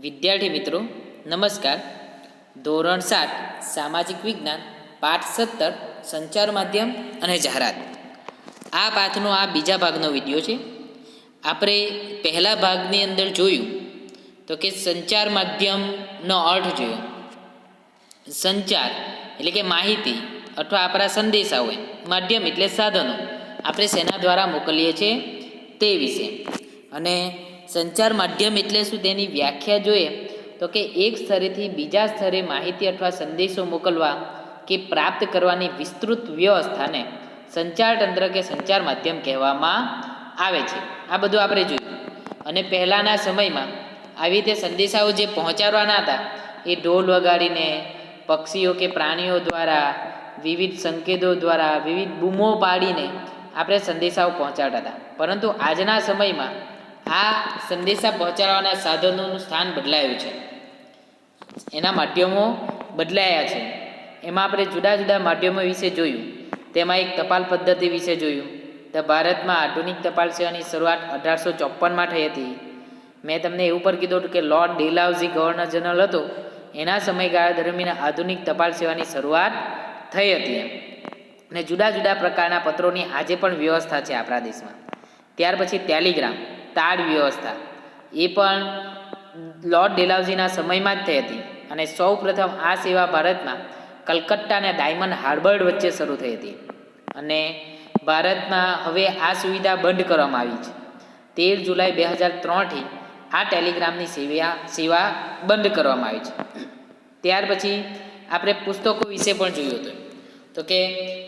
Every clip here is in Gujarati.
વિદ્યાર્થી મિત્રો, નમસ્કાર. ધોરણ સાત, સામાજિક વિજ્ઞાન, પાઠ સત્તર, સંચાર માધ્યમ અને જાહેરાત. આ પાઠનો આ બીજા ભાગનો વીડિયો છે. આપણે પહેલા ભાગની અંદર જોયું તો કે સંચાર માધ્યમનો અર્થ જોયો. સંચાર એટલે કે માહિતી અથવા આપણા સંદેશા હોય, માધ્યમ એટલે સાધનો. આપણે શેના દ્વારા મોકલીએ છીએ તે વિશે. અને સંચાર માધ્યમ એટલે શું તેની વ્યાખ્યા જોઈએ? તો કે એક સ્તરેથી બીજા સ્તરે માહિતી અથવા સંદેશો મોકલવા કે પ્રાપ્ત કરવાની વિસ્તૃત વ્યવસ્થાને સંચાર તંત્ર કે સંચાર માધ્યમ કહેવામાં આવે છે. આ બધું આપણે જોયું. અને પહેલાંના સમયમાં આવી રીતે સંદેશાઓ જે પહોંચાડવાના હતા, એ ઢોલ વગાડીને, પક્ષીઓ કે પ્રાણીઓ દ્વારા, વિવિધ સંકેતો દ્વારા, વિવિધ બૂમો પાડીને આપણે સંદેશાઓ પહોંચાડતા હતા. પરંતુ આજના સમયમાં આ સંદેશા પહોંચાડવાના સાધનોનું સ્થાન બદલાયું છે. એના માધ્યમો બદલાયા છે. એમાં આપણે જુદા જુદા માધ્યમો વિશે જોયું. તેમાં એક ટપાલ પદ્ધતિ વિશે જોયું. તો ભારતમાં આધુનિક ટપાલ સેવાની શરૂઆત અઢારસો ચોપનમાં થઈ હતી. મેં તમને એવું પર કીધું હતું કે લોર્ડ ડેલાઉઝી ગવર્નર જનરલ હતો. એના સમયગાળા દરમિયાન આધુનિક ટપાલ સેવાની શરૂઆત થઈ હતી અને જુદા જુદા પ્રકારના પત્રોની આજે પણ વ્યવસ્થા છે આપણા દેશમાં. ત્યાર પછી ટેલિગ્રામ. તાડ વ્યવસ્થા. એ પણ લોર્ડ ડેલાઉઝીના સમયમાં જ થઈ હતી અને સૌ પ્રથમ આ સેવા ભારતમાં કલકત્તા અને ડાયમંડ હાર્બર વચ્ચે શરૂ થઈ હતી. અને ભારતમાં હવે આ સુવિધા બંધ કરવામાં આવી છે. તેર જુલાઈ બે હજાર ત્રણથી આ ટેલિગ્રામની સેવા સેવા બંધ કરવામાં આવી છે. ત્યાર પછી આપણે પુસ્તકો વિશે પણ જોયું હતું. તો કે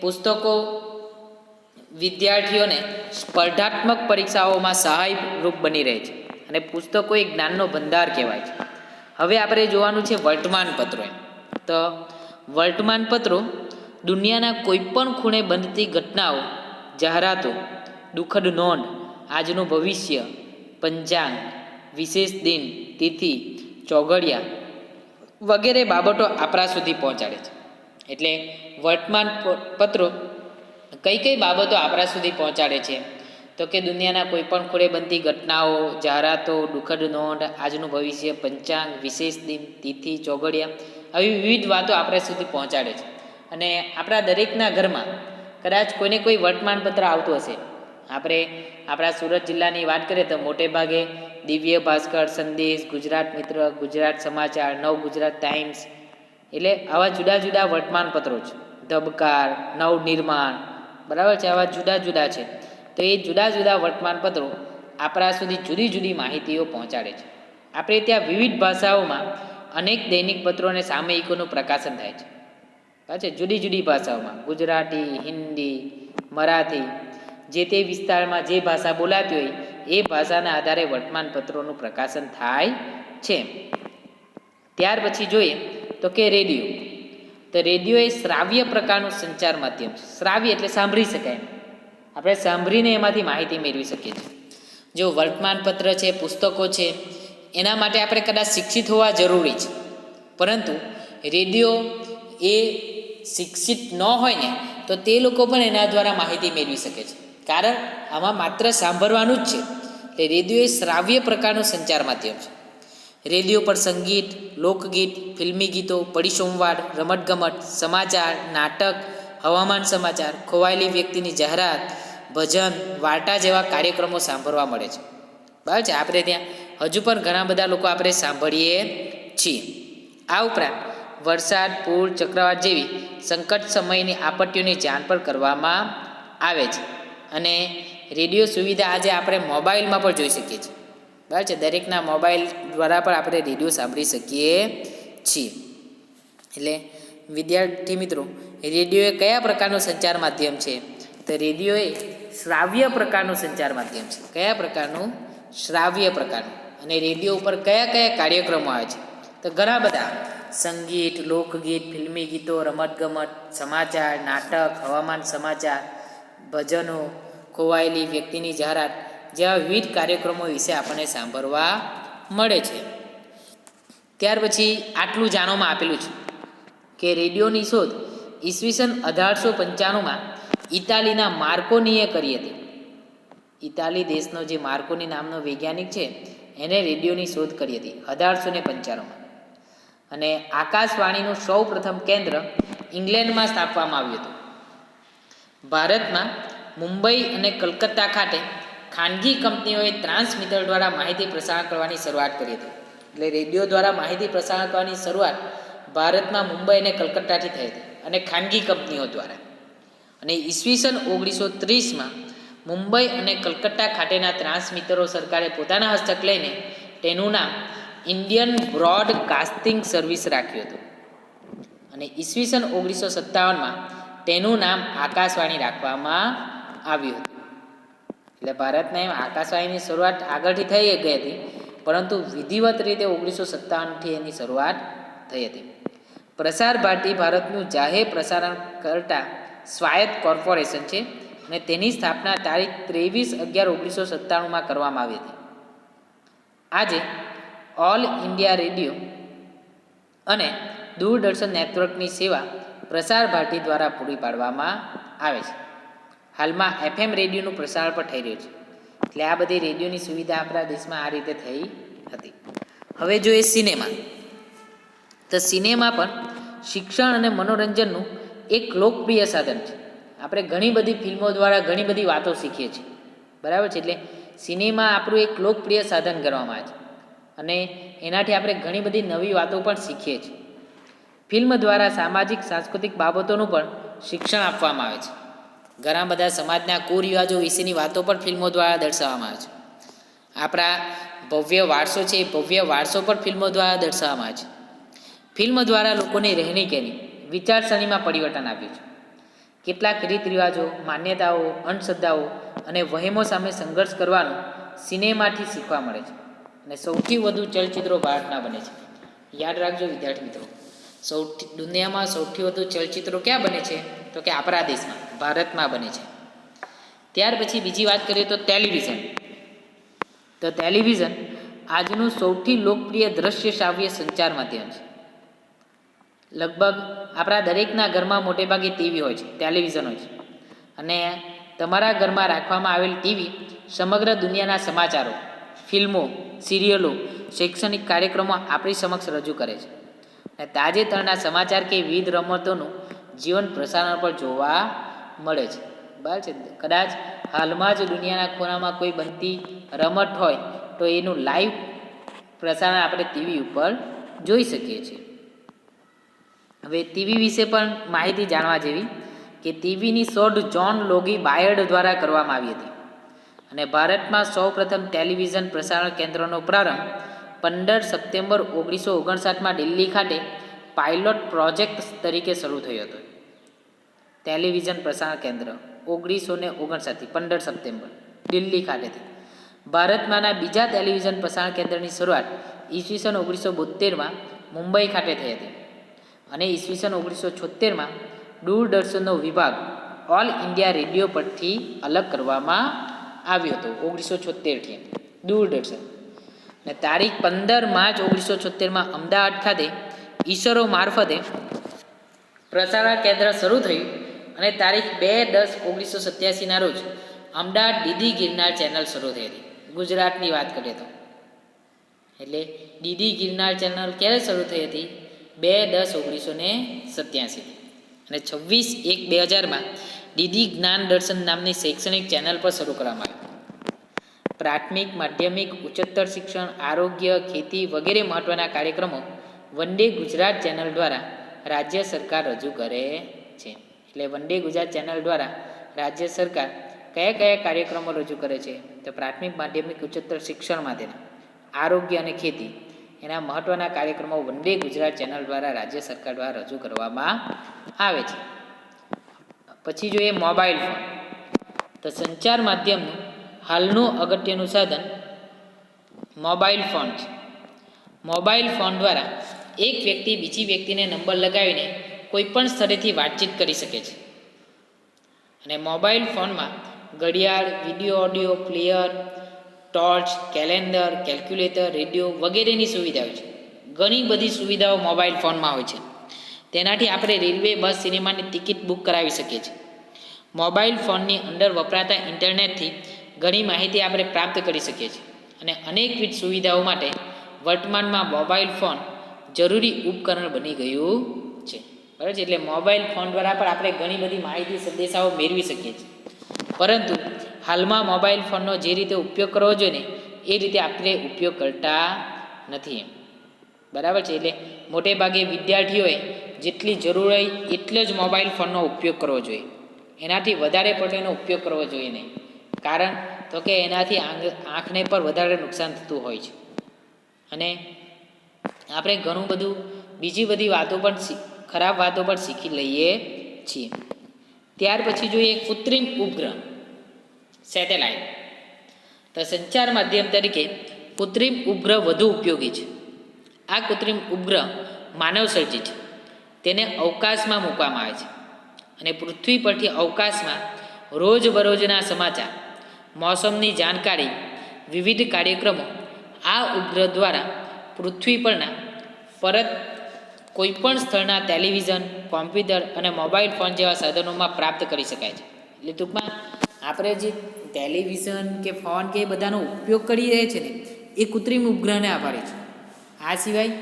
પુસ્તકો વિદ્યાર્થીઓને સ્પર્ધાત્મક પરીક્ષાઓમાં સહાયરૂપ બની રહે છે અને પુસ્તકો એ જ્ઞાનનો ભંડાર કહેવાય છે. હવે આપણે જોવાનું છે વર્તમાનપત્રો તો વર્તમાનપત્રો દુનિયાના કોઈપણ ખૂણે બનતી ઘટનાઓ, જાહેરાતો, દુઃખદ નોંધ, આજનું ભવિષ્ય, પંચાંગ, વિશેષ દિન, તિથિ ચોઘડિયા વગેરે બાબતો આપણા સુધી પહોંચાડે છે. એટલે વર્તમાન પત્રો કઈ કઈ બાબતો આપણા સુધી પહોંચાડે છે? તો કે દુનિયાના કોઈ પણ ખૂણે બનતી ઘટનાઓ, જાહેરાતો, દુઃખદ નોંધ, આજનું ભવિષ્ય, પંચાંગ, વિશેષ દિન, તિથિ, ચોગડિયા, આવી વિવિધ વાતો આપણા સુધી પહોંચાડે છે. અને આપણા દરેકના ઘરમાં કદાચ કોઈને કોઈ વર્તમાનપત્ર આવતું હશે. આપણે આપણા સુરત જિલ્લાની વાત કરીએ તો મોટે ભાગે દિવ્ય ભાસ્કર, સંદેશ, ગુજરાત મિત્ર, ગુજરાત સમાચાર, નવ ગુજરાત ટાઈમ્સ. એટલે આવા જુદા જુદા વર્તમાનપત્રો છે ધબકાર, નવનિર્માણ બરાબર છે? આવા જુદા જુદા છે. તો એ જુદા જુદા વર્તમાનપત્રો આપણા સુધી જુદી જુદી માહિતીઓ પહોંચાડે છે. આપણે ત્યાં વિવિધ ભાષાઓમાં અનેક દૈનિક પત્રો અને સામયિકોનું પ્રકાશન થાય છે. પાછે જુદી જુદી ભાષાઓમાં. ગુજરાતી, હિન્દી, મરાઠી, જે તે વિસ્તારમાં જે ભાષા બોલાતી હોય, એ ભાષાના આધારે વર્તમાનપત્રોનું પ્રકાશન થાય છે. ત્યાર પછી જોઈએ તો કે રેડિયો. તો રેડિયો એ શ્રાવ્ય પ્રકારનું સંચાર માધ્યમ છે. શ્રાવ્ય એટલે સાંભળી શકાય આપણે સાંભળીને એમાંથી માહિતી મેળવી શકીએ છીએ. જો વર્તમાનપત્ર છે, પુસ્તકો છે, એના માટે આપણે કદાચ શિક્ષિત હોવા જરૂરી છે. પરંતુ રેડિયો એ શિક્ષિત ન હોય ને, તો તે લોકો પણ એના દ્વારા માહિતી મેળવી શકે છે. કારણ આમાં માત્ર સાંભળવાનું જ છે. એટલે રેડિયો એ શ્રાવ્ય પ્રકારનું સંચાર માધ્યમ છે. રેડિયો પર સંગીત, લોકગીત, ફિલ્મી ગીતો પરિસંવાદ રમતગમત, સમાચાર, નાટક, હવામાન સમાચાર, ખોવાયેલી વ્યક્તિની જાહેરાત, ભજન, વાર્તા જેવા કાર્યક્રમો સાંભળવા મળે છે. બરાબર છે? આપણે ત્યાં હજુ પણ ઘણા બધા લોકો આપણે સાંભળીએ છીએ. આ ઉપરાંત વરસાદ, પૂર, ચક્રવાત જેવી સંકટ સમયની આપત્તિઓની જાણ પણ કરવામાં આવે છે. અને રેડિયો સુવિધા આજે આપણે મોબાઈલમાં પણ જોઈ શકીએ છીએ. બરાબર છે? દરેકના મોબાઈલ દ્વારા પણ આપણે રેડિયો સાંભળી શકીએ છીએ. એટલે વિદ્યાર્થી મિત્રો, રેડિયો એ કયા પ્રકારનું સંચાર માધ્યમ છે? તો રેડિયો એ શ્રાવ્ય પ્રકારનું સંચાર માધ્યમ છે. કયા પ્રકારનું? શ્રાવ્ય પ્રકારનું. અને રેડિયો ઉપર કયા કયા કાર્યક્રમો આવે છે? તો ઘણા બધા. સંગીત, લોકગીત, ફિલ્મી ગીતો, રમતગમત, સમાચાર, નાટક, હવામાન સમાચાર, ભજનો, ખોવાયેલી વ્યક્તિની જાહેરાત જેવા વિવિધ કાર્યક્રમો વિશે આપણને સાંભળવા મળે છે. ત્યાર પછી આટલું જાણવામાં આપેલું છે કે રેડિયોની શોધ ઈસવીસન અઢારસો પંચાણુંમાં ઇટાલીના માર્કોનીએ કરી હતી. ઇટાલી દેશનો જે માર્કોની નામનો વૈજ્ઞાનિક છે, એને રેડિયોની શોધ કરી હતી અઢારસો ને પંચાણુંમાં. અને આકાશવાણીનું સૌ પ્રથમ કેન્દ્ર ઇંગ્લેન્ડમાં સ્થાપવામાં આવ્યું હતું. ભારતમાં મુંબઈ અને કલકત્તા ખાતે ખાનગી કંપનીઓએ ટ્રાન્સમીટર દ્વારા માહિતી પ્રસારણ કરવાની શરૂઆત કરી હતી. એટલે રેડિયો દ્વારા માહિતી પ્રસારણ કરવાની શરૂઆત ભારતમાં મુંબઈ અને કલકત્તાથી થઈ હતી અને ખાનગી કંપનીઓ દ્વારા. અને ઈસવીસન ઓગણીસો ત્રીસમાં મુંબઈ અને કલકત્તા ખાતેના ટ્રાન્સમીટરો સરકારે પોતાના હસ્તક લઈને તેનું નામ ઇન્ડિયન બ્રોડકાસ્ટિંગ સર્વિસ રાખ્યું હતું. અને ઈસવીસન ઓગણીસો સત્તાવનમાં તેનું નામ આકાશવાણી રાખવામાં આવ્યું હતું. એટલે ભારતના આકાશવાણીની શરૂઆત આગળથી થઈ ગઈ હતી, પરંતુ વિધિવત રીતે ઓગણીસો સત્તાવનથી એની શરૂઆત થઈ હતી. પ્રસાર ભારતી ભારતનું જાહેર પ્રસારણ કરતા સ્વાયત્ત કોર્પોરેશન છે અને તેની સ્થાપના તારીખ ત્રેવીસ અગિયાર ઓગણીસો સત્તાણુંમાં કરવામાં આવી હતી. આજે ઓલ ઇન્ડિયા રેડિયો અને દૂરદર્શન નેટવર્કની સેવા પ્રસાર ભારતી દ્વારા પૂરી પાડવામાં આવે છે. હાલમાં એફએમ રેડિયોનું પ્રસારણ પણ થઈ રહ્યું છે. એટલે આ બધી રેડિયોની સુવિધા આપણા દેશમાં આ રીતે થઈ હતી. હવે જોઈએ સિનેમા. તો સિનેમા પણ શિક્ષણ અને મનોરંજનનું એક લોકપ્રિય સાધન છે. આપણે ઘણી બધી ફિલ્મો દ્વારા ઘણી બધી વાતો શીખીએ છીએ. બરાબર છે? એટલે સિનેમા આપણું એક લોકપ્રિય સાધન ગણવામાં આવે છે. અને એનાથી આપણે ઘણી બધી નવી વાતો પણ શીખીએ છીએ. ફિલ્મ દ્વારા સામાજિક, સાંસ્કૃતિક બાબતોનું પણ શિક્ષણ આપવામાં આવે છે. ઘણા બધા સમાજના કુરિવાજો વિશેની વાતો પણ ફિલ્મો દ્વારા દર્શાવવામાં આવે છે. આપણા ભવ્ય વારસો છે એ ભવ્ય વારસો પણ ફિલ્મો દ્વારા દર્શાવવામાં આવે છે. ફિલ્મ દ્વારા લોકોની રહેણી કહેણી વિચારસરણીમાં પરિવર્તન આપ્યું છે. કેટલાક રીત રિવાજો, માન્યતાઓ, અંધશ્રદ્ધાઓ અને વહેમો સામે સંઘર્ષ કરવાનું સિનેમાથી શીખવા મળે છે અને સૌથી વધુ ચલચિત્રો ભારતના બને છે. યાદ રાખજો વિદ્યાર્થી મિત્રો, સૌથી દુનિયામાં સૌથી વધુ ચલચિત્રો ક્યાં બને છે? તો કે આપણા દેશમાં ભારતમાં બને છે. ત્યાર પછી બીજી વાત કરીએ તો ટેલિવિઝન. તો ટેલિવિઝન આજનું સૌથી લોકપ્રિય દ્રશ્ય શ્રાવ્ય સંચાર માધ્યમ છે. લગભગ આપણા દરેકના ઘરમાં મોટેભાગે ટીવી હોય છે, ટેલિવિઝન હોય છે. અને તમારા ઘરમાં રાખવામાં આવેલ ટીવી સમગ્ર દુનિયાના સમાચારો, ફિલ્મો, સિરિયલો, શૈક્ષણિક કાર્યક્રમો આપણી સમક્ષ રજૂ કરે છે. અને તાજેતરના સમાચાર કે વિવિધ રમતોનું જીવન પ્રસારણ પર જોવા મળે છે. બરાબર છે? કદાચ હાલમાં જ દુનિયાના ખૂણામાં કોઈ બનતી રમત હોય તો એનું લાઈવ પ્રસારણ આપણે ટીવી ઉપર જોઈ શકીએ છીએ. હવે ટીવી વિશે પણ માહિતી જાણવા જેવી કે ટીવીની શોધ જોન લોગી બાયર્ડ દ્વારા કરવામાં આવી હતી. અને ભારતમાં સૌપ્રથમ ટેલિવિઝન પ્રસારણ કેન્દ્રનો પ્રારંભ પંદર સપ્ટેમ્બર ઓગણીસો ઓગણસાઠમાં દિલ્હી ખાતે પાયલોટ પ્રોજેક્ટ તરીકે શરૂ થયો હતો. ટેલિવિઝન પ્રસારણ કેન્દ્ર ઓગણીસો ને ઓગણસાઠથી પંદર સપ્ટેમ્બર દિલ્હી ખાતેથી. ભારતમાંના બીજા ટેલિવિઝન પ્રસારણ કેન્દ્રની શરૂઆત ઈસવીસન ઓગણીસો બોતેરમાં મુંબઈ ખાતે થઈ હતી અને ઈસવીસન ઓગણીસો છોતેરમાં દૂરદર્શનનો વિભાગ ઓલ ઇન્ડિયા રેડિયો પરથી અલગ કરવામાં આવ્યો હતો ઓગણીસો છોતેરથી દૂરદર્શન. ને તારીખ પંદર માર્ચ ઓગણીસો છોતેરમાં અમદાવાદ ખાતે ઈસરો મારફતે પ્રસારણ કેન્દ્ર શરૂ થયું અને તારીખ બે દસ ઓગણીસો સત્યાસીના રોજ અમદાવાદ ડીડી ગિરનાર ચેનલ શરૂ થઈ હતી. ગુજરાતની વાત કરીએ તો. એટલે ડીડી ગિરનાર ચેનલ ક્યારે શરૂ થઈ હતી? બે દસ ઓગણીસો ને સત્યાસી અને છવ્વીસ એક બે હજારમાં ડીડી જ્ઞાન દર્શન નામની શૈક્ષણિક ચેનલ પર શરૂ કરવામાં આવી. પ્રાથમિક, માધ્યમિક, ઉચ્ચતર શિક્ષણ, આરોગ્ય, ખેતી વગેરે મહત્ત્વના કાર્યક્રમો વંદે ગુજરાત ચેનલ દ્વારા રાજ્ય સરકાર રજૂ કરે છે. એટલે વંદે ગુજરાત ચેનલ દ્વારા રાજ્ય સરકાર કયા કયા કાર્યક્રમો રજૂ કરે છે? તો પ્રાથમિક, માધ્યમિક, ઉચ્ચતર શિક્ષણ માટેના. આરોગ્ય અને ખેતી. એના મહત્ત્વના કાર્યક્રમો વંદે ગુજરાત ચેનલ દ્વારા રાજ્ય સરકાર દ્વારા રજૂ કરવામાં આવે છે. પછી જોઈએ મોબાઈલ ફોન. તો સંચાર માધ્યમનું હાલનું અગત્યનું સાધન મોબાઈલ ફોન છે. મોબાઈલ ફોન દ્વારા એક વ્યક્તિ બીજી વ્યક્તિને નંબર લગાવીને કોઈપણ સ્થળેથી વાતચીત કરી શકે છે. અને મોબાઈલ ફોનમાં ઘડિયાળ, video, audio, player, torch, calendar, calculator, radio વગેરેની સુવિધાઓ છે. ઘણી બધી સુવિધાઓ મોબાઈલ ફોનમાં હોય છે. તેનાથી આપણે રેલવે, બસ, સિનેમાની ટિકિટ બુક કરાવી શકીએ છીએ. મોબાઈલ ફોનની અંદર વપરાતા ઇન્ટરનેટથી ઘણી માહિતી આપણે પ્રાપ્ત કરી શકીએ છીએ. અને અનેકવિધ સુવિધાઓ માટે વર્તમાનમાં મોબાઈલ ફોન જરૂરી ઉપકરણ બની ગયું છે. બરાબર છે? એટલે મોબાઈલ ફોન દ્વારા પણ આપણે ઘણી બધી માહિતી, સંદેશાઓ મેળવી શકીએ છીએ. પરંતુ હાલમાં મોબાઈલ ફોનનો જે રીતે ઉપયોગ કરવો જોઈએ ને, એ રીતે આપણે ઉપયોગ કરતા નથી એમ. બરાબર છે? એટલે મોટે ભાગે વિદ્યાર્થીઓએ જેટલી જરૂર હોય એટલો જ મોબાઈલ ફોનનો ઉપયોગ કરવો જોઈએ. એનાથી વધારે પડતો એનો ઉપયોગ કરવો જોઈએ નહીં. કારણ તો કે એનાથી આંખ આંખને પર વધારે નુકસાન થતું હોય છે. અને આપણે ઘણું બધું બીજી બધી વાતો પણ ખરાબ વાતો પણ શીખી લઈએ છીએ. ત્યાર પછી જોઈએ કૃત્રિમ ઉપગ્રહ, સેટેલાઇટ. તો સંચાર માધ્યમ તરીકે કૃત્રિમ ઉપગ્રહ વધુ ઉપયોગી છે. આ કૃત્રિમ ઉપગ્રહ માનવ સર્જિત છે. તેને અવકાશમાં મૂકવામાં આવે છે. અને પૃથ્વી પરથી અવકાશમાં રોજબરોજના સમાચાર, મોસમની જાણકારી, વિવિધ કાર્યક્રમો આ ઉપગ્રહ દ્વારા પૃથ્વી પરના પરત કોઈપણ સ્થળના ટેલિવિઝન, કોમ્પ્યુટર અને મોબાઈલ ફોન જેવા સાધનોમાં પ્રાપ્ત કરી શકાય છે. એટલે ટૂંકમાં આપણે જે ટેલિવિઝન કે ફોન કે એ બધાનો ઉપયોગ કરી રહ્યા છે ને, એ કૃત્રિમ ઉપગ્રહને આભારી છે. આ સિવાય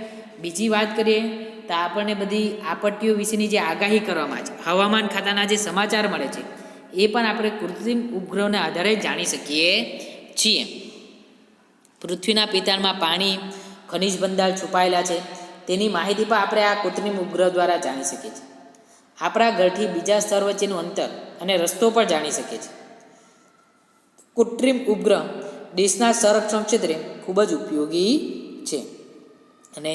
બીજી વાત કરીએ તો આપણને બધી આપત્તિઓ વિશેની જે આગાહી કરવામાં છે, હવામાન ખાતાના જે સમાચાર મળે છે, એ પણ આપણે કૃત્રિમ ઉપગ્રહોના આધારે જાણી શકીએ છીએ. પૃથ્વીના પિતાળમાં પાણી ખનિજ ભંડાર છુપાયેલા છે. તેની માહિતી પણ આપણે આ કૃત્રિમ ઉપગ્રહ દ્વારા જાણી શકીએ છીએ. આપણા ઘરથી બીજા સ્તર વચ્ચેનું અંતર અને રસ્તો પણ જાણી શકીએ છીએ. કૃત્રિમ ઉપગ્રહ દેશના સંરક્ષણ ક્ષેત્રે ખૂબ જ ઉપયોગી છે. અને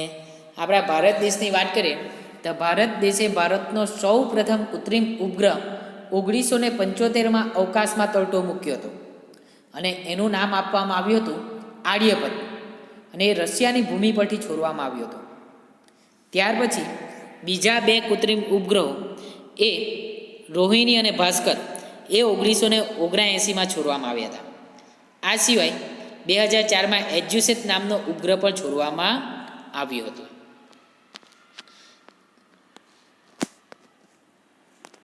આપણા ભારત દેશની વાત કરીએ તો ભારત દેશે ભારતનો સૌ પ્રથમ કૃત્રિમ ઉપગ્રહ ઓગણીસો ને પંચોતેરમાં અવકાશમાં તરતો મૂક્યો હતો. અને એનું નામ આપવામાં આવ્યું હતું આર્યભટ્ટ. અને એ રશિયાની ભૂમિ પરથી છોડવામાં આવ્યો હતો. ત્યાર પછી બીજા બે કૃત્રિમ ઉપગ્રહો એ રોહિણી અને ભાસ્કર એ ઓગણીસો ને ઓગણએંસીમાં છોડવામાં આવ્યા હતા. આ સિવાય બે હજાર ચારમાં એજ્યુસેટ નામનો ઉપગ્રહ પણ છોડવામાં આવ્યો હતો.